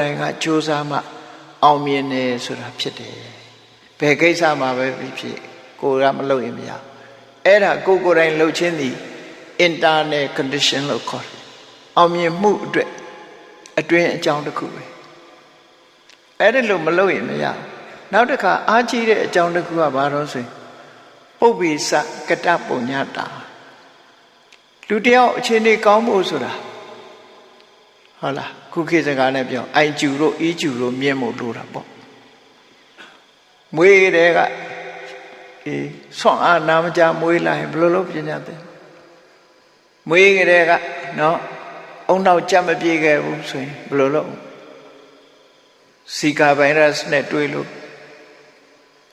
တိုင်ကစူးစမ်းမှအောင်မြင်တယ်ဆိုတာဖြစ်တယ်ဘယ်ကိစ္စမှာပဲဖြစ်ဖြစ်ကိုယ်ကမလုပ်ရင်မရအဲ့ဒါကိုယ်ကိုယ်တိုင်လှုပ်ခြင်းသည် internal condition လို့ခေါ်တယ်အောင်မြင်မှုအတွက်အတွင်းအကြောင်းတစ်ခုပဲအဲ့ဒါလို့မလုပ်ရင်မရနောက်တစ်ခါအားကြီးတဲ့အကြောင်းတစ်ခုကဘာလို့ဆိုရင်ပုပ္ပိစကတပုံညတာလူတယောက်အခြေအနေကောင်းဖို့ဆိုတာဟုတ်လား ခုခေတ်စကားနဲ့ပြောအိုင်ကျူတို့အီးကျူတို့မြင်ဖို့လိုတာပေါ့မွေးတဲ့ကအေးဆွမ်းအားနာမကြမွေးလာရင်ဘယ်လိုလုပ်ပညာသင်မွေးကြတဲ့ကနော်အုံနောက်ကြက်မပြေခဲ့ဘူးဆိုရင်ဘယ်လိုလုပ်စီကာဗိုင်းရပ်စ်နဲ့တွေ့လို့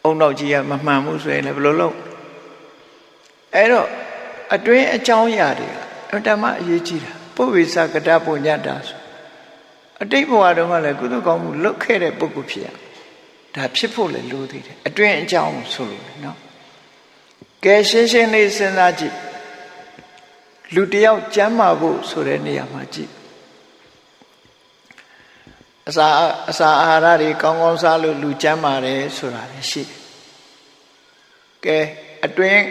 အုံနောက်ကြီးကမမှန်ဘူးဆိုရင်လည်းဘယ်လိုလုပ်အဲ့တော့အတွင်းအကြောင်းအရာတွေကအတ္တမအရေးကြီးတာပုဗ္ဗေသကတပုညတ္တာဆို အတိတ်ဘဝတုန်းကလည်းကုသကောင်းမှုလုပ်ခဲ့တဲ့ပုဂ္ဂိုလ်ဖြစ်ရဒါဖြစ်ဖို့လည်းလိုသေးတယ်အတွင်းအကြောင်းဆိုလို့နော်ကဲရှင်းရှင်းလေးစဉ်းစားကြည့်လူတယောက်ကျမ်းမာဖို့ဆိုတဲ့နေရာမှာကြည့်အစာအစာအာဟာရတွေကောင်းကောင်းစားလို့လူကျမ်းမာတယ်ဆိုတာလည်းရှိတယ်ကဲအတွင်း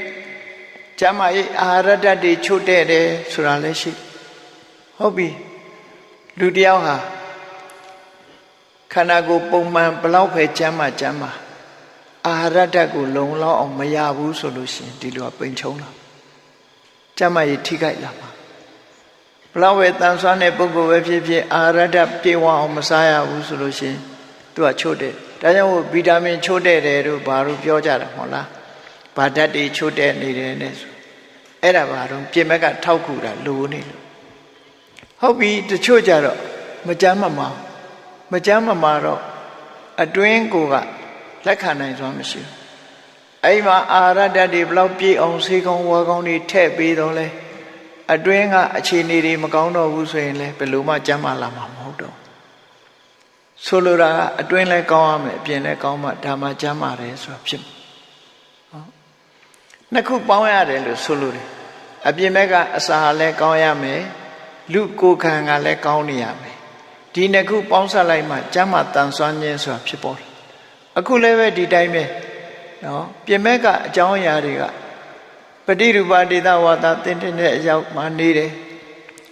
ကျမ်းမာရေးအာဟာရဓာတ်တွေချို့တဲ့တယ်ဆိုတာလည်းရှိဟုတ်ပြီလူတယောက်ဟာ ခန္ဓာကိုယ်ပုံမှန်ဘလောက်ပဲကျမ်းမာကျမ်းမာအာဟာရဓာတ်ကိုလုံလောက်အောင်မရဘူးဆိုလို့ရှိရင်ဒီလိုကပိန်ချုံလာကျမ်းမာရေးထိခိုက်လာမှာဘလောက်ပဲတန်ဆွမ်းတဲ့ပုဂ္ဂိုလ်ပဲဖြစ်ဖြစ်အာဟာရဓာတ်ပြေဝအောင်မစားရဘူးဆိုလို့ရှိရင်သူကချို့တဲ့ဒါကြောင့်ဗီတာမင်ချို့တဲ့တယ်တို့ဘာလို့ပြောကြတာမဟုတ်လားဘာဓာတ်တွေချို့တဲ့နေတယ်နဲ့ဆိုအဲ့ဒါဘာတော့ပြင်မက်ကထောက်ကူတာလိုနေလို့ဟုတ်ပြီတချို့ကြတော့မကြမ်းမမာ မကြမ်းမမာတော့အတွင်းကိုကလက်ခံနိုင်စွာမရှိဘူးအဲ့မှာအာရဓာတ်တွေဘလောက်ပြည့်အောင်ဆေးကောင်းဝါကောင်းတွေထည့်ပေးတော့လဲအတွင်းကအခြေအနေတွေမကောင်းတော့ဘူးဆိုရင်လည်းဘယ်လိုမှကြမ်းမာလာမှာမဟုတ်တော့ဆိုလိုတာကအတွင်းလဲကောင်းရမယ်အပြင်လဲကောင်းမှဒါမှကြမ်းမာတယ်ဆိုတာဖြစ်ဟုတ်နှစ်ခုပေါင်းရတယ်လို့ဆိုလိုတယ်အပြင်ဘက်ကအစာလည်းကောင်းရမယ်လူကိုယ်ခံကလည်းကောင်းနေရမယ် ဒီနှစ်ခုပေါင်းစပ်လိုက်မှကျမ်းမာတန်ဆွမ်းခြင်းဆိုတာဖြစ်ပေါ်တယ်အခုလည်းပဲဒီတိုင်းပဲနော်ပြင်မဲ့ကအကြောင်းအရာတွေကပฏิရူပဒေသဝါဒတင်တင်တဲ့အရောက်မှနေတယ်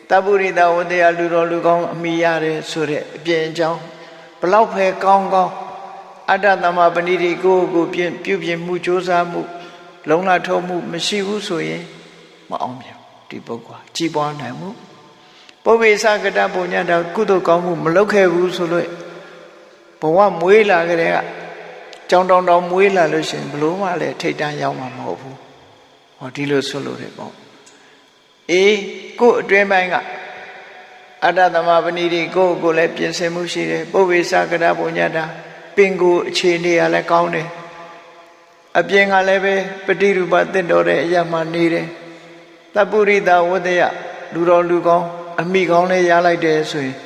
တပုရိသဝတရားလူတော်လူကောင်းအမိရတယ်ဆိုတဲ့အပြင်အကြောင်းဘလောက်ပဲကောင်းကောင်းအတ္တသမပဏိတိကိုကိုပြုပြုပြင်မှုစ조사မှုလုံလထုံးမှုမရှိဘူးဆိုရင်မအောင်မြင်ဒီပုဂ္ဂိုလ်ကြီးပွားနိုင်မှု ပုဗ္ဗေသကတပုံညတာကုသိုလ်ကောင်းမှုမလုပ်ခဲ့ဘူးဆိုလို့ဘဝမွေးလာကြတဲ့ကကြောင်တောင်တောင်မွေးလာလို့ရှိရင်ဘလို့မှလည်းထိတ်တန်းရောက်မှာမဟုတ်ဘူးဟောဒီလိုဆိုလို့တယ်ပေါ့အေးကို့အတွင်းပိုင်းကအတ္တသမပဏိတိကို့ကိုလည်းပြင်ဆင်မှုရှိတယ်ပုဗ္ဗေသကတပုံညတာပင်ကိုအခြေအနေကလည်းကောင်းတယ်အပြင်ကလည်းပဲပฏิရူပတင့်တော်တဲ့အရာမှနေတယ်တပုရိသဝတ္တယလူတော်လူကောင်း အမိကောင်းလေးရလိုက်တယ်ဆိုရင်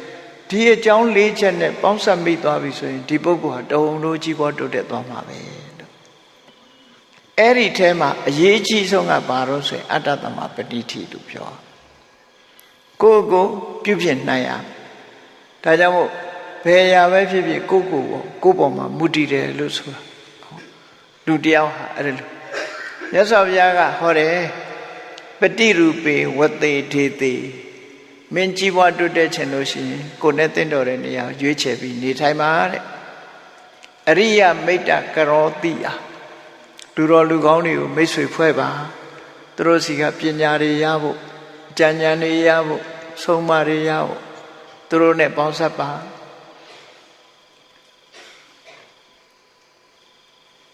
ဒီအကြောင်း၄ချက်နဲ့ပေါင်းစပ်မိသွားပြီဆိုရင်ဒီပုဂ္ဂိုလ်ဟာတုံလို့ကြီးပေါ်တိုးတက်သွားမှာပဲလို့အဲ့ဒီထဲမှာအရေးကြီးဆုံးကဘာလို့ဆိုရင်အတ္တသမပဋိဋ္ဌိလို့ပြောကိုကိုပြုဖြစ်နိုင်ရဒါကြောင့်မို့ဘယ်ရာပဲဖြစ်ဖြစ်ကိုကိုကိုကိုပေါ်မှာမူတည်တယ်လို့ဆိုတာလူတယောက်ဟာအဲ့လိုမြတ်စွာဘုရားကဟောတယ်ပฏิရူပေဝတေဒေတိ မင်းကြီးပွားတိုးတက်ခြင်းလို့ရှိရင်ကိုနဲ့တင့်တော်တဲ့နေရာရွေးချယ်ပြီးနေထိုင်ပါတဲ့အရိယမိတ်တကရောတိယလူတော်လူကောင်းတွေကိုမိတ်ဆွေဖွဲ့ပါသူတို့စီကပညာတွေရဖို့ကြံဉာဏ်တွေရဖို့ဆုံးမတွေရဖို့သူတို့နဲ့ပေါင်းဆက်ပါ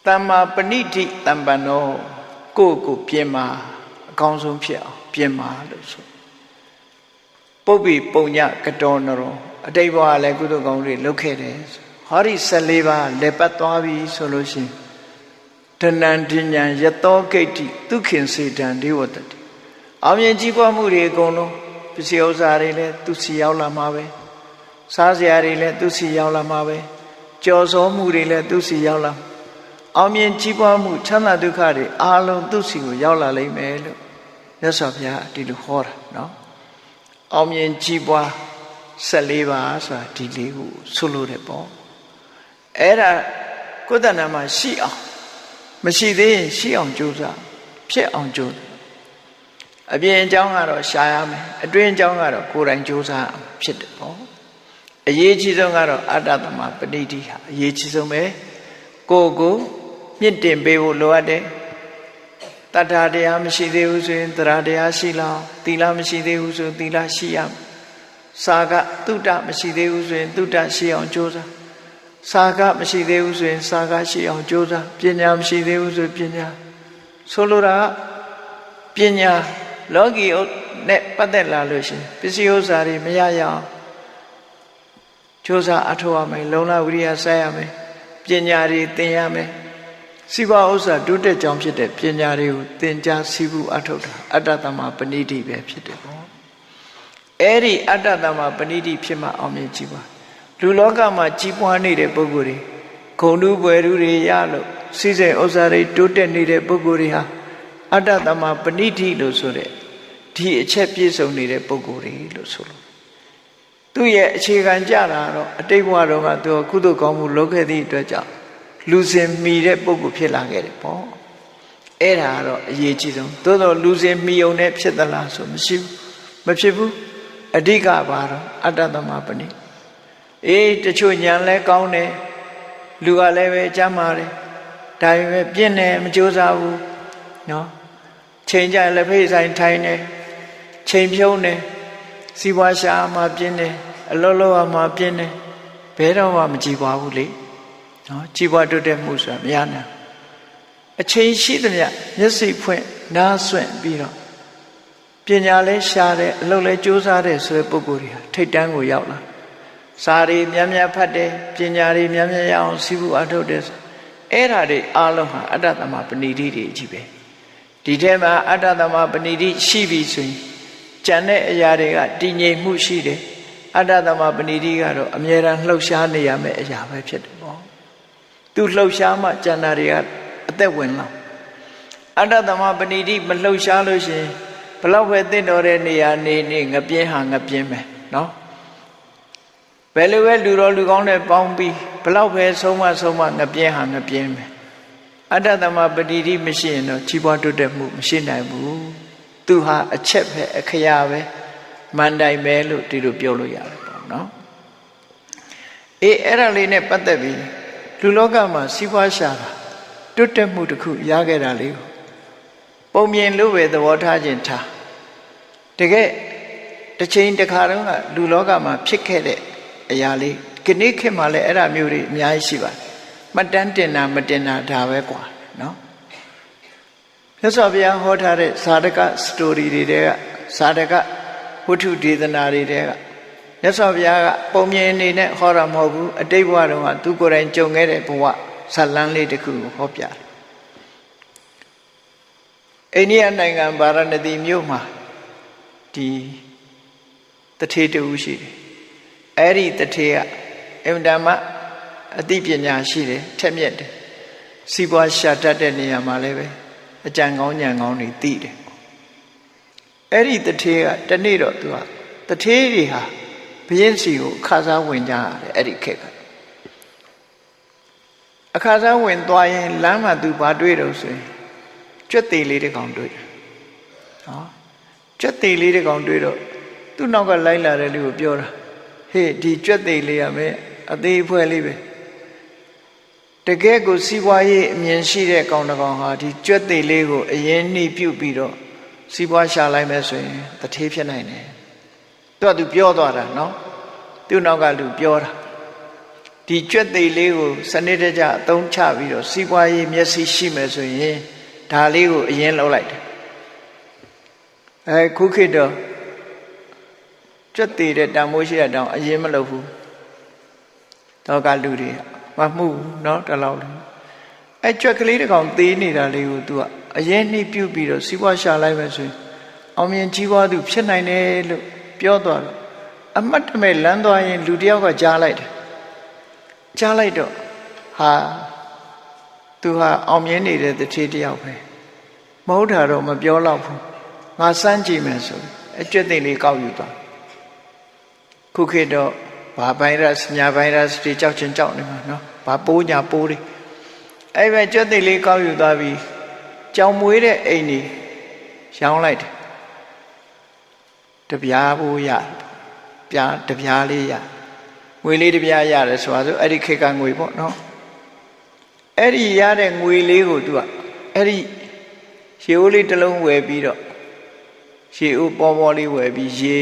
တမ္မာပဏိတိတမ္ပန္နောကိုယ့်ကိုပြင်မာအကောင်းဆုံးဖြစ်အောင်ပြင်မာလို့ဆို ပုပ္ပိပုံညကတောနရောအတိတ်ဘဝလည်းကုသိုလ်ကောင်းတွေလုပ်ခဲ့တယ်ဟောဒီ14ပါးလက်ပတ်သွားပြီဆိုလို့ရှိရင်တဏ္ဍဉ္ဉံယတောဂိတ်တိဒုခင်စေတံဒေဝတတိအောင်မြင်ကြီးပွားမှုတွေအကုန်လုံးပစ္စည်းဥစ္စာတွေလည်းသူစီရောက်လာမှာပဲစားစရာတွေလည်းသူစီရောက်လာမှာပဲကြော်စောမှုတွေလည်းသူစီရောက်လာအောင်မြင်ကြီးပွားမှုချမ်းသာဒုက္ခတွေအားလုံးသူစီကိုရောက်လာလိမ့်မယ်လို့မြတ်စွာဘုရားဒီလိုဟောတာနော် အောင်မြင်ကြီးပွား14ပါးဆိုတာဒီလေးခုဆိုလို့တယ်ပေါ့အဲ့ဒါကိုယ်တဏ္ဍာမှာရှိအောင်မရှိသေးရင်ရှိအောင်ကြိုးစားဖြစ်အောင်ကြိုးစားအပြင်အကြောင်းကတော့ရှားရမယ်အတွင်းအကြောင်းကတော့ကိုယ်တိုင်ကြိုးစားဖြစ်တယ်ပေါ့အရေးကြီးဆုံးကတော့အတ္တသမပဏိတိဟာအရေးကြီးဆုံးပဲကိုယ်ကိုမြင့်တင်ပေးဖို့လိုအပ်တယ် တတ္ထာတရားမရှိသေးဘူးဆိုရင်တရားတရားရှိလောက်သီလမရှိသေးဘူးဆိုရင်သီလရှိရမယ်စာကတုတ္တမရှိသေးဘူးဆိုရင်တုတ္တရှိအောင်ကြိုးစားစာကမရှိသေးဘူးဆိုရင် စာကရှိအောင်ကြိုးစားပညာမရှိသေးဘူးဆိုပညာဆိုလိုတာပညာလောကီနဲ့ပတ်သက်လာလို့ရှိရင်ပစ္စည်းဥစ္စာတွေမရရအောင်ကြိုးစားအထောက်ရမယ်လုံလဝိရိယစိုက်ရမယ်ပညာတွေသင်ရမယ် စီးပွားဥစ္စာတိုးတက်ကြောင်းဖြစ်တဲ့ပညာတွေကိုသင်ကြားစီးပူးအထောက်တာအတ္တသမပဏိတိပဲဖြစ်တယ်ပေါ့အဲ့ဒီအတ္တသမပဏိတိဖြစ်မှအောင်မြင်ကြည့်ပါလူလောကမှာကြီးပွားနေတဲ့ပုဂ္ဂိုလ်တွေဂုံတူပွယ်တူတွေရလို့စီးစိမ်ဥစ္စာတွေတိုးတက်နေတဲ့ပုဂ္ဂိုလ်တွေဟာအတ္တသမပဏိတိလို့ဆိုတဲ့ဒီအချက်ပြည့်စုံနေတဲ့ပုဂ္ဂိုလ်တွေလို့ဆိုလို့သူ့ရဲ့အခြေခံကြတာတော့အတိတ်ဘဝတော့ကသူကုသိုလ်ကောင်းမှုလုပ်ခဲ့သည့်အတွက်ကြောင့် လူစင်မီတဲ့ပုဂ္ဂိုလ်ဖြစ်လာခဲ့တယ်ပေါ့အဲ့ဒါကတော့အရေးကြီးဆုံးသို့တော့လူစင်မီုံနဲ့ဖြစ်သလားဆိုမရှိဘူးမဖြစ်ဘူးအဓိကပါတော့အတ္တသမပဏိအေးတချို့ညာလဲကောင်းတယ်လူကလည်းပဲကြမ်းပါတယ်ဒါပေမဲ့ပြင့်တယ်မကြိုးစားဘူးနော်ချိန်ကြလက်ဖေးဆိုင်ထိုင်တယ်ချိန်ဖြုံးတယ်စီးပွားရှာမှပြင်းတယ်အလောလောမှပြင်းတယ်ဘယ်တော့မှမကြည်ပါဘူးလေ နော်ကြည်ပွားတွတ်တဲ့မှုဆိုတာမရနိုင်အချိန်ရှိသမျှမျက်စိဖွင့်နားဆွင့်ပြီးတော့ပညာလဲရှားတယ်အလုပ်လဲကြိုးစားတယ်ဆိုတဲ့ပုဂ္ဂိုလ်တွေဟာထိတ်တန်းကိုရောက်လာစာရီများများဖတ်တယ်ပညာတွေများများရအောင်စီးပူအထုတ်တယ်အဲ့ဓာတွေအားလုံးဟာအတ္တသမပဏိတိတွေကြီးပဲဒီထဲမှာအတ္တသမပဏိတိရှိပြီဆိုရင်ကြံတဲ့အရာတွေကတည်ငြိမ်မှုရှိတယ်အတ္တသမပဏိတိကတော့အမြဲတမ်းလှုပ်ရှားနေရမယ့်အရာပဲဖြစ်တယ်ပေါ့ သူလှုပ်ရှားမှကြံတာတွေကအသက်ဝင်လာအတ္တသမပဏိတိမလှုပ်ရှားလို့ရှိရင်ဘလောက်ပဲတင့်တော်တဲ့နေရာနေနေငပြင်းဟာငပြင်းပဲနော်ဘယ်လိုပဲလူတော်လူကောင်းနဲ့ပေါင်းပြီးဘလောက်ပဲဆုံးမဆုံးမငပြင်းဟာငပြင်းပဲအတ္တသမပဏိတိမရှိရင်တော့ကြီးပွားတိုးတက်မှုမရှိနိုင်ဘူးသူဟာအချက်ပဲအခရာပဲမန်တိုင်ပဲလို့ဒီလိုပြောလို့ရတယ်ပေါ့နော်အေးအဲ့ဒါလေးနဲ့ပတ်သက်ပြီး လူလောကမှာစီးပွားရှာတာတွတ်တက်မှုတစ်ခုရခဲ့တာလေးကိုပုံမြင်လို့ပဲသဘောထားခြင်းထားတကယ်တစ်ချိန်တစ်ခါတုန်းကလူလောကမှာဖြစ်ခဲ့တဲ့အရာလေးခဏခေတ်မှာလည်းအဲ့ဒါမျိုးတွေအများကြီးရှိပါတယ်မှတ်တမ်းတင်တာမတင်တာဒါပဲกว่าနော်မြတ်စွာဘုရားဟောထားတဲ့ဇာတကစတိုရီတွေတဲကဇာတကဝတ္ထုဒေသနာတွေတဲက မြတ်စွာဘုရားကပုံမြင်အနေနဲ့ဟောတာမဟုတ်ဘူးအတိတ်ဘဝတုန်းကသူကိုယ်တိုင်ကြုံခဲ့တဲ့ဘဝဇာလန်းလေးတစ်ခုကိုဟောပြတယ်အိန္ဒိယနိုင်ငံဗာရာဏသီမြို့မှာဒီတထေတူရှိတယ်အဲ့ဒီတထေကအင်တာမအသိပညာရှိတယ်ထက်မြက်တယ်စီးပွားရှာတတ်တဲ့နေရာမှာလည်းပဲအကြံကောင်းညံကောင်းတွေသိတယ်အဲ့ဒီတထေကတနေ့တော့သူကတထေတွေဟာ ဘုရင်စီကိုအခါစားဝင်ကြရတယ်အဲ့ဒီခက်ကအခါစားဝင်သွားရင်လမ်းမှာသူဘာတွေ့တော့ဆိုရင်ကြွက်သေးလေးတစ်ကောင်တွေ့တယ်နော်ကြွက်သေးလေးတစ်ကောင်တွေ့တော့သူ့နောက်ကလိုက်လာတဲ့လူကိုပြောတာဟေးဒီကြွက်သေးလေးရမယ်အသေးဖွဲလေးပဲတကယ်ကိုစီးပွားရေးအမြင်ရှိတဲ့ကောင်တကောင်ဟာဒီကြွက်သေးလေးကိုအရင်နှိပြုတ်ပြီးတော့စီးပွားရှာလိုက်မယ်ဆိုရင်တထေးဖြစ်နိုင်တယ် သူကသူပြောသွားတာနော်သူ့နောက်ကလူပြောတာဒီကြွက်သိလေးကိုစနစ်တကျအသုံးချပြီးတော့စီးပွားရေးမျက်စိရှိမယ်ဆိုရင်ဒါလေးကိုအရင်လောက်လိုက်တယ်အဲခုခေတ်တော့ကြွက်သိတဲ့တန်မိုးရှိတဲ့တောင်အရင်မလုပ်ဘူးတော့ကလူတွေမမှုနော်တလောက်လေးအဲကြွက်ကလေးတစ်ကောင်သေးနေတာလေးကို तू ကအရင်နှိပ်ပြုတ်ပြီးတော့စီးပွားရှာလိုက်မယ်ဆိုရင်အောင်မြင်ကြီးပွားသူဖြစ်နိုင်တယ်လို့ ပြောသွားတယ်အမတ်တမဲ့လမ်းသွားရင်လူတယောက်ကကြားလိုက်တယ်ကြားလိုက်တော့ဟာသူဟာအောင်မြင်နေတဲ့တထေးတယောက်ပဲမဟုတ်တာတော့မပြောတော့ဘူးငါစမ်းကြည့်မယ်ဆိုအကျွတ်သိလေးကောက်ယူသွားခုခေတ်တော့ဘာဗိုင်းရပ်စ်ညာဗိုင်းရပ်စ်တွေကြောက်ချင်းကြောက်နေမှာနော်ဘာပိုးညာပိုးတွေအဲ့ပဲကြွက်သိပ်လေးကောက်ယူသွားပြီးကြောင်မွေးတဲ့အိမ်ကြီးရောင်းလိုက်တယ် တပြားပိုးရပြားတပြားလေးရငွေလေးတပြားရတယ်ဆိုတာဆိုအဲ့ဒီခေတ်ကငွေပေါ့နော်အဲ့ဒီရတဲ့ငွေလေးကိုသူကအဲ့ဒီရေအိုးလေးတစ်လုံးဝယ်ပြီးတော့ရေအိုးပေါ်ပေါ်လေးဝယ်ပြီးရေ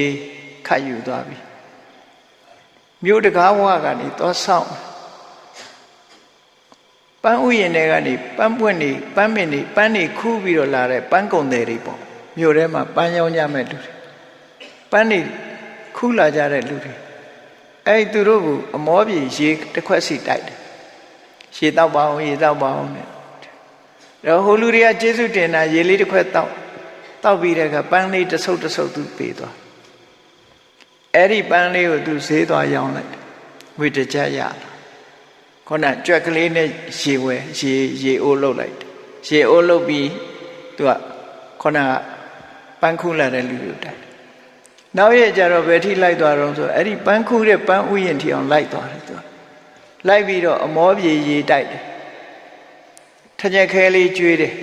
ခတ်ယူသွားပြီမြို့တကားဝကနေသွားဆောင်ပန်းဥယျာဉ်တွေကနေပန်းပွင့်နေပန်းပင်နေပန်းနေခူးပြီးတော့လာတဲ့ပန်းကုံတွေတွေပေါ့မြို့ထဲမှာပန်းရောင်းကြမဲ့လူတွေ ပန်းနေခူးလာကြတဲ့လူတွေအဲ့သူတို့ကအမောပြေရေတစ်ခွက်စီတိုက်တယ်ရေတောက်ပါအောင်ရေတောက်ပါအောင်နဲ့တော့ဟိုလူတွေကကျေးဇူးတင်တာရေလေးတစ်ခွက်တောက်တောက်ပြီးတဲ့အခါပန်းလေးတစ်ဆုပ်တစ်ဆုပ်သူပေးသွားအဲ့ဒီပန်းလေးကိုသူဈေးသွားရောင်းလိုက်ဝေတကြရခုနကြွက်ကလေးနဲ့ရေဝဲရေရေအိုးလုတ်လိုက်ရေအိုးလုတ်ပြီးသူကခုနပန်းခုလာတဲ့လူတွေတိုက် နောက်ရကြတော့ဘယ်ထိလိုက်သွားတော့ဆိုအဲ့ဒီပန်းခုတဲ့ပန်းဥယျာဉ်ထီအောင်လိုက်သွားတယ်သူကလိုက်ပြီးတော့အမောပြေရေတိုက်တယ်ထကြက်ခဲလေးကျွေးတယ်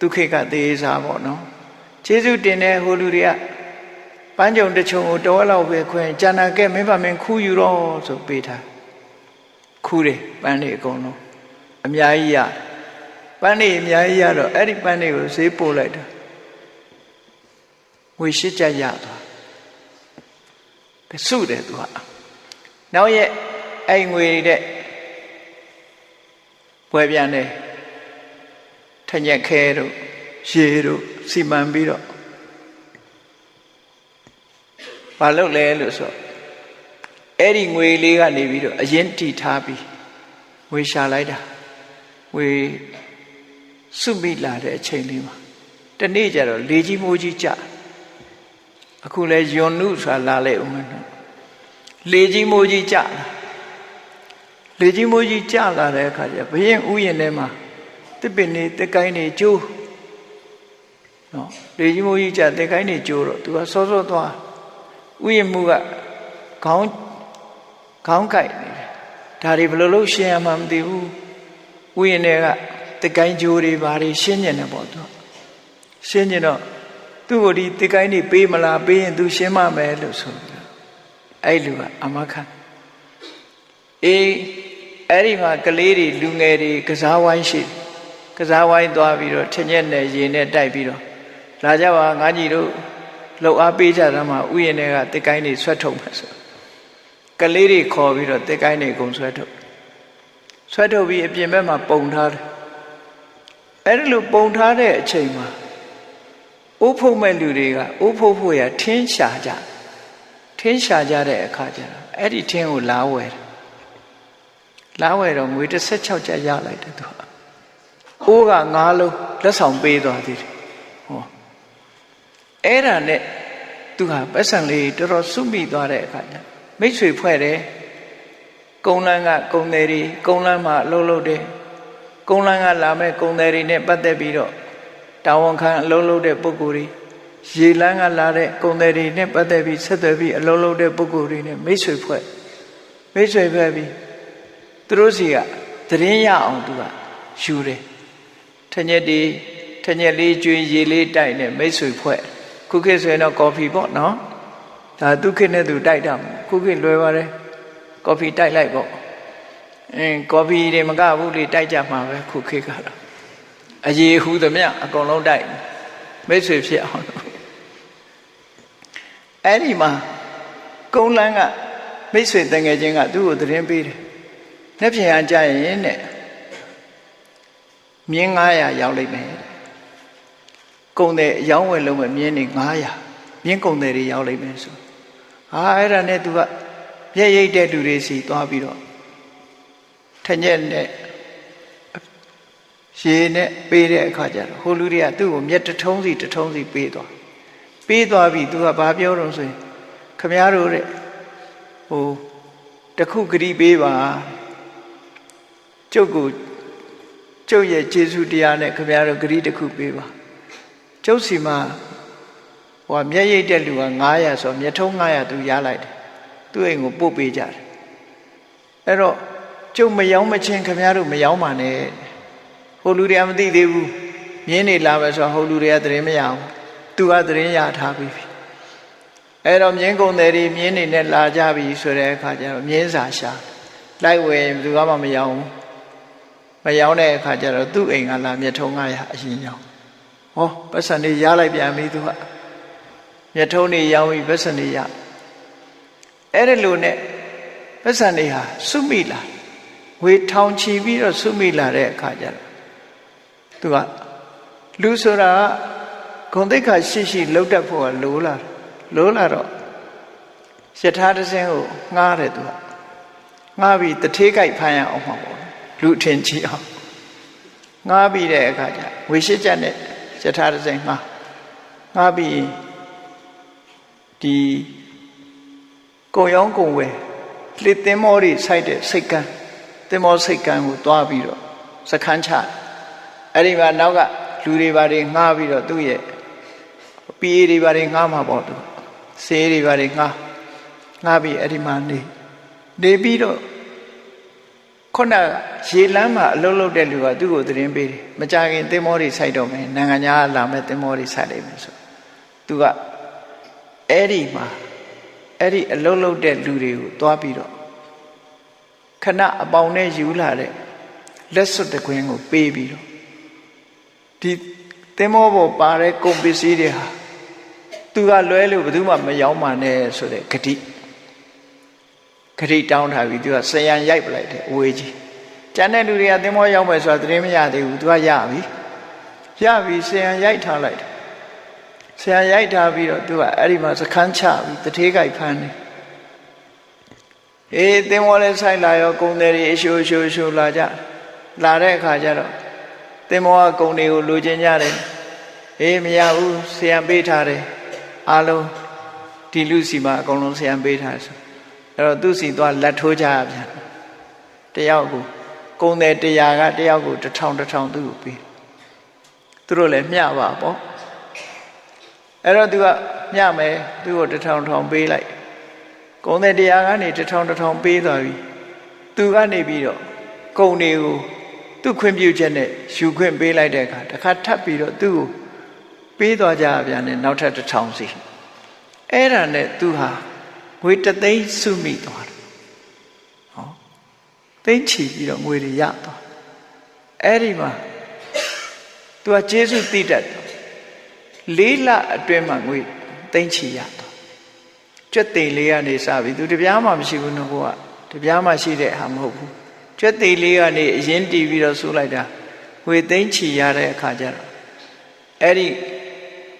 ဒုက္ခကသေးစားပေါ့နော်ကျေးဇူးတင်တဲ့ဟိုလူတွေကပန်းကြုံတချုံကိုတော်လောက်ပဲခွင်ဂျာနာကဲမင်းပါမင်းခူးယူတော့ဆိုပေးထားခူးတယ်ပန်းတွေအကုန်လုံးအများကြီးရပန်းတွေအများကြီးရတော့အဲ့ဒီပန်းတွေကိုဈေးပို့လိုက်တာ ငွေရှစ်ကြရသွားကစုတယ်သူကနောက်ရက်အဲ့ငွေတဲ့ပွဲပြန်တယ်ထညက်ခဲတို့ရေတို့စီမံပြီးတော့ဘာလုပ်လဲလို့ဆိုအဲ့ဒီငွေလေးကနေပြီးတော့အရင်တီထားပြီးငွေရှာလိုက်တာငွေစုမိလာတဲ့အချိန်လေးမှာတနေ့ကျတော့လေကြီးမိုးကြီးကြ အခုလဲယွန်နုဆိုတာလာလေဦးမယ်နော်လေကြီးမိုးကြီးကြလာလေကြီးမိုးကြီးကြလာတဲ့အခါကျဘရင်ဥယျာဉ်ထဲမှာတစ်ပင်နေတစ်ကိုင်းနေကျိုးနော်လေကြီးမိုးကြီးကြတစ်ကိုင်းနေကျိုးတော့သူကစောစောသွားဥယျာဉ်မှုကခေါင်းခေါင်းကိုက်နေတယ်ဒါတွေဘယ်လိုလုပ်ရှင်းရမှမသိဘူးဥယျာဉ်တွေကတစ်ကိုင်းကျိုးတွေဘာတွေရှင်းညင်တယ်ပေါ့သူရှင်းညင်တော့ သူ့ကိုဒီတစ်ကိုင်းတွေပေးမလားပေးရင်သူရှင်းမမယ်လို့ဆိုပြီးအဲ့လူကအမခံအေးအဲ့ဒီမှာကလေးတွေလူငယ်တွေကစားဝိုင်းရှိကစားဝိုင်းသွားပြီးတော့ထညက်နဲ့ရေနဲ့တိုက်ပြီးတော့လာကြပါငါကြီးတို့လှုပ်အားပေးကြတာမှဥယျာဉ်တွေကတစ်ကိုင်းတွေဆွတ်ထုတ်မယ်ဆိုကလေးတွေခေါ်ပြီးတော့တစ်ကိုင်းတွေအကုန်ဆွတ်ထုတ်ဆွတ်ထုတ်ပြီးအပြင်ဘက်မှာပုံထားတယ်အဲ့ဒီလိုပုံထားတဲ့အချိန်မှာ အိုးဖုတ်မဲ့လူတွေကအိုးဖုတ်ဖို့ရထင်းရှာကြထင်းရှာကြတဲ့အခါကျတော့အဲ့ဒီထင်းကိုလာဝယ်တယ်လာဝယ်တော့ငွေ16ကျပ်ရလိုက်တယ်သူကအိုးက9လုံးလက်ဆောင်ပေးသွားသေးတယ်ဟောအဲ့ဒါနဲ့သူဟာပတ်စံလေးတော်တော်စုမိသွားတဲ့အခါကျမိတ်ဆွေဖွဲ့တယ်ကုံလန်းကကုံတယ်တွေကုံလန်းမှာအလုပ်လုပ်တယ်ကုံလန်းကလာမဲ့ကုံတယ်တွေနဲ့ပတ်သက်ပြီးတော့ တာဝန်ခံအလုပ်လုပ်တဲ့ပုဂ္ဂိုလ်တွေရေလန်းကလာတဲ့ကုံတယ်တွေနဲ့ပတ်သက်ပြီးဆက်သွယ်ပြီးအလုပ်လုပ်တဲ့ပုဂ္ဂိုလ်တွေနဲ့မိတ်ဆွေဖွဲ့မိတ်ဆွေဖွဲ့ပြီးသူတို့စီကသတင်းရအောင်သူကယူတယ်ထညက်ဒီထညက်လေးကျွေးရေလေးတိုက်နဲ့မိတ်ဆွေဖွဲ့ခုခေတ်ဆိုရင်တော့ကော်ဖီပေါ့နော်ဒါသူခေတ်နဲ့သူတိုက်တာခုခေတ်လွယ်ပါတယ်ကော်ဖီတိုက်လိုက်ပေါ့အင်းကော်ဖီတွေမကဘူးလေတိုက်ကြမှာပဲခုခေတ်ကတော့ အရေးဟူသမျှအကုန်လုံးတိုက်မိတ်ဆွေဖြစ်အောင်အဲ့ဒီမှာကုန်းလန်းကမိတ်ဆွေတငယ်ချင်းကသူ့ကိုသတင်းပေးတယ်။လက်ဖြေအကြရင်တဲ့မြင်း900ရောက်လိမ့်မယ်။ကုံတယ်အယောင်းဝယ်လုံးမဲ့မြင်းနေ900မြင်းကုံတယ်တွေရောက်လိမ့်မယ်ဆို။ဟာအဲ့ဒါနဲ့သူကပြည့်ရိတ်တဲ့လူတွေစီသွားပြီးတော့ထညက်နဲ့ ရေနဲ့ပေးတဲ့အခါကျတော့ဟိုလူတွေကသူ့ကိုမျက်တထုံးစီတထုံးစီပေးသွားပေးသွားပြီသူကဘာပြောတော့ဆိုရင်ခမည်းတော်တဲ့ဟိုတခုဂရိပေးပါကျုပ်ကိုကျုပ်ရဲ့ကျေးဇူးတရားနဲ့ခမည်းတော်ဂရိတခုပေးပါကျုပ်စီမှာဟိုမျက်ရိပ်တဲ့လူက900ဆိုမျက်ထုံး900သူရလိုက်တယ်သူ့အိမ်ကိုပို့ပေးကြတယ်အဲ့တော့ကျုပ်မယောင်းမချင်းခမရတို့မယောင်းပါနဲ့ ဟိုလူတွေကမသိသေးဘူးမြင်းနေလာမယ်ဆိုတော့ဟိုလူတွေကသတင်းမရအောင်သူကသတင်းရထားပြီးပြီအဲ့တော့မြင်းကုံတယ်တွေမြင်းနေနဲ့လာကြပြီဆိုတဲ့အခါကျတော့မြင်းစာရှာလိုက်ဝယ်ဘယ်သူမှမယောင်းဘူးမယောင်းတဲ့အခါကျတော့သူ့အိမ်ကလာမြတ်ထုံး900အရင်ယောင်းဟောပတ်စံနေရလိုက်ပြန်ပြီသူကမြတ်ထုံးနေရောင်းပြီးပတ်စံနေရအဲ့ဒီလိုနဲ့ပတ်စံနေဟာစုမိလာဝေထောင်ချီပြီးတော့စုမိလာတဲ့အခါကျတော့ သူကလူဆိုတာကဂုံတိတ်ခါရှိရှိလှုပ်တတ်ဖို့ကလိုလာလိုလာတော့ယထာတစင်းကိုငှားတယ်သူကငှားပြီးတထေးကြိုက်ဖမ်းရအောင်မှာပေါ့လူအထင်ကြီးအောင်ငှားပြီးတဲ့အခါကျဝေရှိချက်နဲ့ယထာတစင်းငှားငှားပြီးဒီကုံရောင်းကုံဝယ်လှစ်သင်းမောတွေစိုက်တဲ့စိတ်ကန်းသင်းမောစိတ်ကန်းကိုတွားပြီးတော့စခန်းချ အဲ့ဒီမှာနောက်ကလူတွေဘာတွေငှားပြီးတော့သူ့ရဲ့ပြေးတွေဘာတွေငှားမှာပေါ့သူဆေးတွေဘာတွေငှားငှားပြီးအဲ့ဒီမှာနေနေပြီးတော့ခုနရေလမ်းမှာအလုပ်လုပ်တဲ့လူကသူ့ကိုသတင်းပေးတယ်မကြခင်သင်းမောတွေစိုက်တော့မယ်နိုင်ငံခြားလာမဲ့သင်းမောတွေစိုက်လိုက်မယ်ဆိုသူကအဲ့ဒီမှာအဲ့ဒီအလုံးလုံးတဲ့လူတွေကိုသွားပြီးတော့ခဏအပေါင်နဲ့ယူလာတဲ့လက်စွပ်တကွင်းကိုပေးပြီးတော့ ဒီသင်္ဘောပေါ်ပါတဲ့ကုန်ပစ္စည်းတွေဟာသူကလွဲလို့ဘယ်သူမှမယောင်းပါနဲ့ဆိုတဲ့ဂတိဂတိတောင်းထားပြီးသူကဆယံရိုက်ပလိုက်တယ်အဝေးကြီးကျန်တဲ့လူတွေကသင်္ဘောရောက်မယ်ဆိုတာသတင်းမရသေးဘူးသူကရပြီရပြီဆယံရိုက်ထားလိုက်တယ်ဆရာရိုက်ထားပြီးတော့သူကအဲ့ဒီမှာစခန်းချပြီးတထေးကြိုက်ဖမ်းနေအေးသင်္ဘောလေးဆိုင်လာရောကုံတယ်တွေအရှိုးရှိုးရှိုးလာကြလာတဲ့အခါကျတော့ သင်္ဘောကကုံတွေကိုလိုချင်ကြတယ်အေးမရဘူးဆရာပေးထားတယ်အားလုံးဒီလူစီမှာအကုန်လုံးဆရာပေးထားဆိုအဲ့တော့သူစီသွားလက်ထိုးကြရပြန်တယောက်ကိုကုံတယ်တရားကတယောက်ကိုတစ်ထောင်တစ်ထောင်သူ့ကိုပေးသူတို့လည်းမျှပါပေါ့အဲ့တော့သူကမျှမယ်သူ့ကိုတထောင်ထောင်ပေးလိုက်ကုံတဲ့တရားကနေတထောင်တထောင်ပေးသွားပြီသူကနေပြီးတော့ကုံတွေကို သူ့ခွင့်ပြုချက်နဲ့ယူခွင့်ပေးလိုက်တဲ့အခါတစ်ခါထပ်ပြီးတော့သူ့ကိုပေးသွားကြပြန်တယ်နောက်ထပ်တထောင်စီအဲ့ဒါနဲ့သူဟာငွေတသိန်းစုမိသွားတယ်ဟောသိန်းချီပြီးတော့ငွေတွေရသွားအဲ့ဒီမှာသူကကျေးဇူးသိတတ်တယ်လေးလအတွင်းမှာငွေသိန်းချီရတော့ကြွက်သိမ်လေးကနေစပြီသူတပြားမှမရှိဘူးနော်ကိုကတပြားမှရှိတဲ့ဟာမဟုတ်ဘူး ကြွက်သိမ်လေးကနေအရင်တီးပြီးတော့ဆိုလိုက်တာငွေသိန်းချီရတဲ့အခါကျတော့အဲ့ဒီ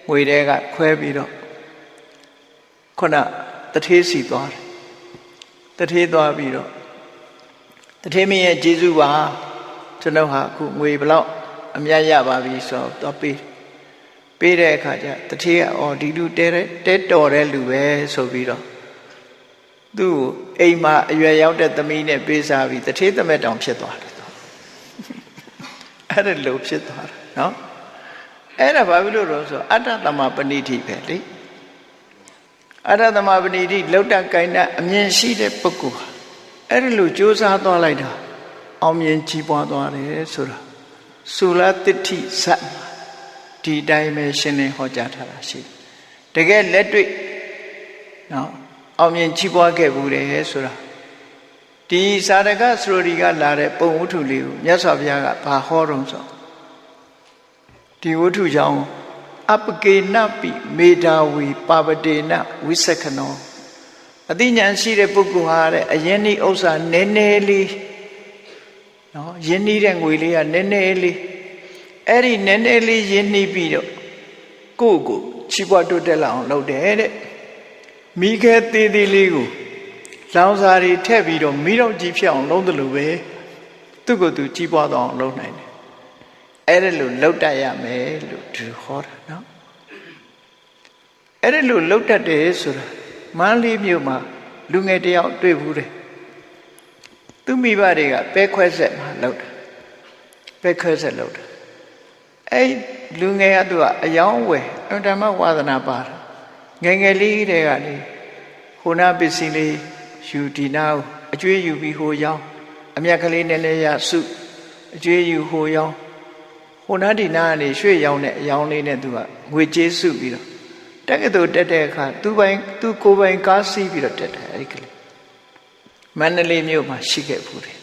ငွေတွေကခွဲပြီးတော့ခုနတထေးစီသွားတယ်တထေးသွားပြီးတော့တထေးမင်းရဲ့ဂျေစုပါကျွန်တော်ဟာအခုငွေဘလောက်အမြတ်ရပါပြီဆိုတော့သွားပေးပေးတဲ့အခါကျတထေးကအော်ဒီလူတဲတဲတော်တဲ့လူပဲဆိုပြီးတော့ သူ့ကိုအိမ်မှာအရွယ်ရောက်တဲ့သမီးနဲ့ပေးစားပြီးတထေးသမက်တောင်ဖြစ်သွားတယ်အဲ့ဒါလိုဖြစ်သွားတာနော်အဲ့ဒါဘာဖြစ်လို့လဲဆိုအတ္တသမပဏိတိပဲလေအတ္တသမပဏိတိလောက်တကိုင်းတဲ့အမြင်ရှိတဲ့ပုဂ္ဂိုလ်ဟာအဲ့ဒါလိုကြိုးစားသွားလိုက်တာအောင်မြင်ကြီးပွားသွားတယ်ဆိုတာသုလတိဋ္ဌိဇတ်ဒီတိုင်းပဲရှင်းလင်းဟောကြားထားတာရှိတကယ်လက်တွေ့နော် အောင်မြင်ကြီးပွားခဲ့ဘူးတယ်ဆိုတာဒီစာရကစရိုဒီကလာတဲ့ပုံဝတ္ထုလေးကိုမြတ်စွာဘုရားကဘာဟောတုံးဆိုဒီဝတ္ထုကြောင့်အပကေနပိမေတာဝီပါပတေနဝိသကနောအသိဉာဏ်ရှိတဲ့ပုဂ္ဂိုလ်ဟာတဲ့အရင်ဒီဥစ္စာနည်းနည်းလေးနော်ယဉ်နီးတဲ့ငွေလေးကနည်းနည်းလေးအဲ့ဒီနည်းနည်းလေးယဉ်နီးပြီးတော့ကိုယ့်ကိုချီးပွားတိုးတက်လာအောင်လုပ်တယ်တဲ့ မိခဲသေးသေးလေးကိုလောင်စာတွေထည့်ပြီးတော့မိတော့ကြီးဖြစ်အောင်လုပ်တယ်လို့ပဲသူ့ကိုယ်သူကြီးပွားတော့အောင်လုပ်နိုင်တယ်အဲ့ဒါလို့လှုပ်တတ်ရမယ်လို့သူဟောတာနော်အဲ့ဒါလို့လှုပ်တတ်တယ်ဆိုတာမန်းလေးမြို့မှာလူငယ်တယောက်တွေ့ဘူးတယ်သူမိဘတွေကပဲခွဲဆက်မှာလှုပ်တာပဲခွဲဆက်လှုပ်တာအဲ့လူငယ်ကသူကအယောင်းဝယ်အမှန်တမ်းဝါသနာပါတာ ငယ်ငယ်လေးတည်းကလေဟိုနာပစ္စည်းလေးယူဒီနာကိုအကျွေးယူပြီးဟိုရောက်အမြတ်ကလေးနည်းနည်းရစုအကျွေးယူဟိုရောက်ဟိုနာဒီနာကနေရွှေ့ရောက်တဲ့အယောင်းလေးနဲ့သူကငွေကြေးစုပြီးတော့တက်ကတူတက်တဲ့အခါသူပိုင်သူကိုယ်ပိုင်ကားစီးပြီးတော့တက်တယ်အဲ့ဒီကလေးမန္တလေးမြို့မှာရှိခဲ့ဘူးတယ်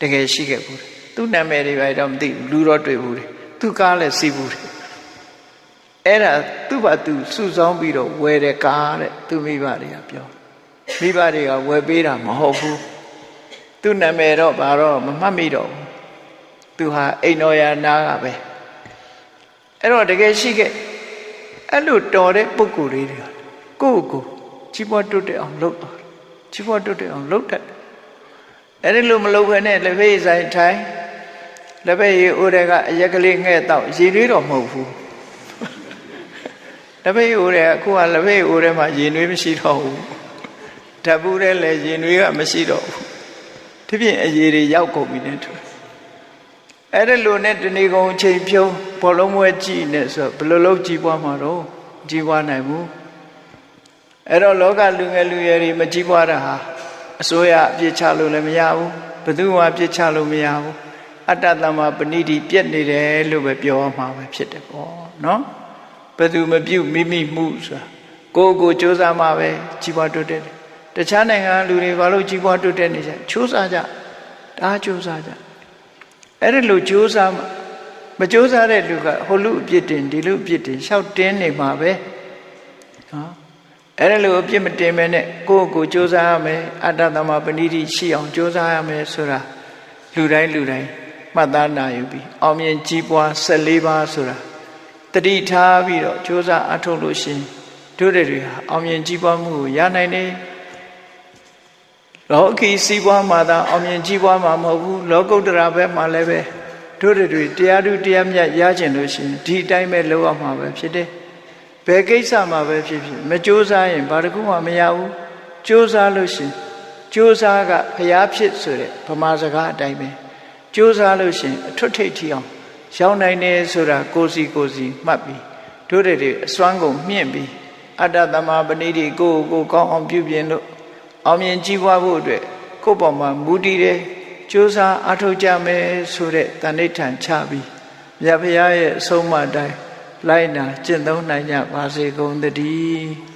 တကယ်ရှိခဲ့ဘူးတယ်သူ့နာမည်တွေပဲတော့မသိဘူးလူတော့တွေ့ဘူးတယ်သူကားလည်းစီးဘူးတယ် အဲ့ဒါသူ့ဘာသူစုဆောင်းပြီးတော့ဝယ်တဲ့ကားတဲ့သူမိဘတွေကပြောမိဘတွေကဝယ်ပေးတာမဟုတ်ဘူးသူ့နာမည်တော့ဘာတော့မမှတ်မိတော့ဘူးသူဟာအိမ်တော်ရာနာကပဲအဲ့တော့တကယ်ရှိခဲ့အဲ့လိုတော်တဲ့ပုဂ္ဂိုလ်လေးတွေကကိုယ့်ကိုယ်ကြီးပွားတိုးတက်အောင်လုပ်တော့ကြီးပွားတိုးတက်အောင်လုပ်တတ်တယ်အဲ့ဒီလိုမလုပ်ဘဲနဲ့လက်ဖေးဆိုင်ထိုင်လက်ဖေးရီအိုးတွေကအရက်ကလေးငှဲ့တော့ရည်ရွေးတော့မဟုတ်ဘူး လက်ဖေးအိုးတွေအခုကလက်ဖေးအိုးတွေမှာရည်ရွေးမရှိတော့ဘူးဓာတ်ဘူးတွေလည်းရည်ရွေးကမရှိတော့ဘူးဒီပြင်အရည်တွေရောက်ကုန်ပြီနဲ့တူအဲ့ဒါလိုနဲ့တဏီကုံချိန်ဖြုံးဘောလုံးပွဲကြည့်နေဆိုဘယ်လိုလုပ်ကြည့်ပွားမှာတော့ကြည့်ပွားနိုင်ဘူးအဲ့တော့လောကလူငယ်လူရွယ်တွေမကြည့်ပွားတာဟာအစိုးရအပြစ်ချလို့လည်းမရဘူးဘယ်သူမှအပြစ်ချလို့မရဘူးအတ္တတမပဏိတိပြက်နေတယ်လို့ပဲပြောမှာပဲဖြစ်တယ်ပေါ့နော် ဘယ်သူမပြုတ်မိမိမှုဆိုတာကိုယ်ကိုစူးစမ်းမှပဲကြီးပွားတိုးတက်တယ်တခြားနိုင်ငံလူတွေဘာလို့ကြီးပွားတိုးတက်နေကြစူးစမ်းကြဒါစူးစမ်းကြအဲ့ဒီလိုစူးစမ်းမှမစူးစမ်းတဲ့လူကဟိုလူအပြစ်တင်ဒီလူအပြစ်တင်ရှောက်တင်းနေမှာပဲနော်အဲ့ဒါလိုအပြစ်မတင်မဲနဲ့ကိုယ့်ကိုစူးစမ်းရမယ်အတ္တသမပဏိတိရှိအောင်စူးစမ်းရမယ်ဆိုတာလူတိုင်းလူတိုင်းမှတ်သားနိုင်ပြီအောင်မြင်ကြီးပွား14ပါးဆိုတာ တတိထားပြီးတော့ကြိုးစားအထုတ်လို့ရှိရင်တို့တွေဟာအောင်မြင်ကြီးပွားမှုကိုရနိုင်တယ်လောကီစီးပွားမှာသာအောင်မြင်ကြီးပွားမှာမဟုတ်ဘူးလောကုတ္တရာဘက်မှာလည်းပဲတို့တွေတရားဓုတရားမြတ်ရကျင်လို့ရှိရင်ဒီအတိုင်းပဲလုပ်ရမှာပဲဖြစ်တယ်ဘယ်ကိစ္စမှာပဲဖြစ်ဖြစ်မကြိုးစားရင်ဘာတစ်ခုမှမရဘူးကြိုးစားလို့ရှင်ကြိုးစားကဖျားဖြစ်ဆိုတဲ့ဗမာစကားအတိုင်းပဲကြိုးစားလို့ရှင်အထွတ်ထိပ်ထီအောင် ရောက်နိုင်တယ်ဆိုတာကိုစီကိုစီမှတ်ပြီးတို့တွေအစွမ်းကုန်မြင့်ပြီးအတ္တသမပဏိတိကိုကိုကောင်းအောင်ပြုပြင်လို့အောင်မြင်ကြီးပွားဖို့အတွက်ကိုယ့်ပေါ်မှာမူတည်တယ်ကြိုးစားအထောက်ကြမယ်ဆိုတဲ့တဏိဋ္ဌာန်ချပြီးမြတ်ဖရာရဲ့အဆုံးအမတိုင်းလိုက်နာကျင့်သုံးနိုင်ကြပါစေကုန်သတည်း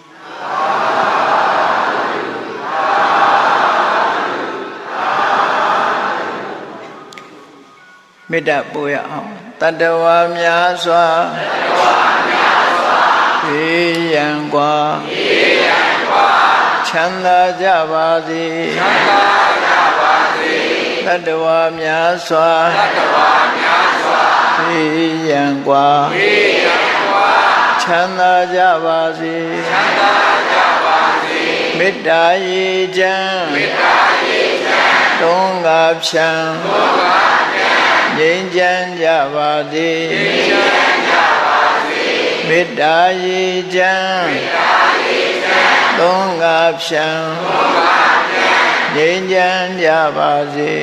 မေတ္တာပို့ရအောင်တတဝါများစွာဘေးရန်กว่าချမ်းသာကြပါစေတတဝါများစွာဘေးရန်กว่าချမ်းသာကြပါစေမေတ္တာရေချမ်းတုံးကဖြံ ငြိမ်းချမ်းကြပါစေမေတ္တာရေချမ်းသုံးငါဖြံငြိမ်းချမ်းကြပါစေ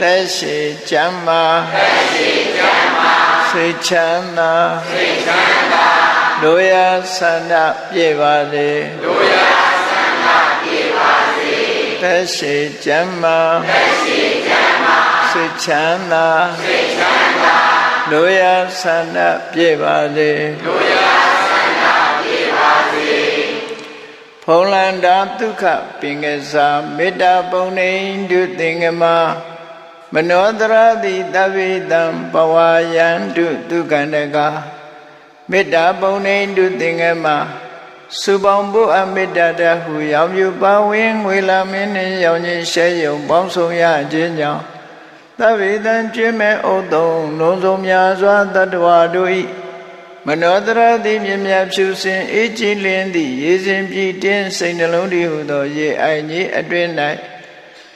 သက်ရှိချမ်းသာစိတ်ချမ်းသာတို့ရဆန္ဒပြေပါစေသက်ရှိ ချမ်းသာစိတ်ချမ်းသာတို့ရဆန္ဒပြေပါစေဖုံးလန္တာဒုက္ခပင်ကစားမေတ္တာပုံနေဒုသင်္ကမမနောတရတိတဗ္ဗေတံပဝါယံဒုဒုက္ခန္တကမေတ္တာပုံနေဒုသင်္ကမစုပေါင်းဖို့အမေတ္တာတဟုရောင်မြူပါဝင်ငွေလာမင်းနှင့်ရောင်ချင်းရှဲယုံပေါင်းဆောင်ရခြင်းကြောင့် သဗ္ဗေတံကျွင်းမဲ့ဥတုံလုံးစုံများစွာတတ္တဝါတို့၏မနောတရတိမြင်မြတ်ဖြူစင်အေးကြည်လင်းသည့်ရေစဉ်ပြည့်တင်းစိတ်နှလုံးတည်ဟုသောရေအိုင်ကြီးအတွင်၌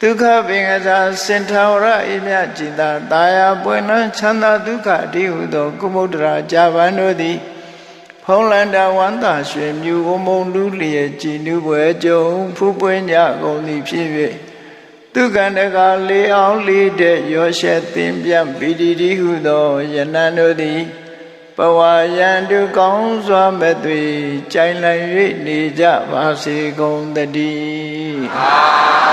ဒုက္ခပင်ကစားစင်ထာဝရအေမြจิตာတာယာပွင့်လန်းချမ်းသာဒုက္ခတည်ဟုသောကုမုဒ္ဒရာဂျာဗန်တို့သည်ဖုံးလန္တာဝန္တာရွှေမြူဝမုံလူလျက်ကြည်နူးပွဲကြုံဖူးပွင့်ကြကုန်သည်ဖြစ်၍ သူကန္တကလေးအောင်လေးတဲ့ရောရှက်သင်ပြဗီဒီဒီဟုသောယနံတို့သည်ပဝါယံတုကောင်းစွာမဲ့သွေကြိုင်လည်၍နေကြပါစေကုန်တည်း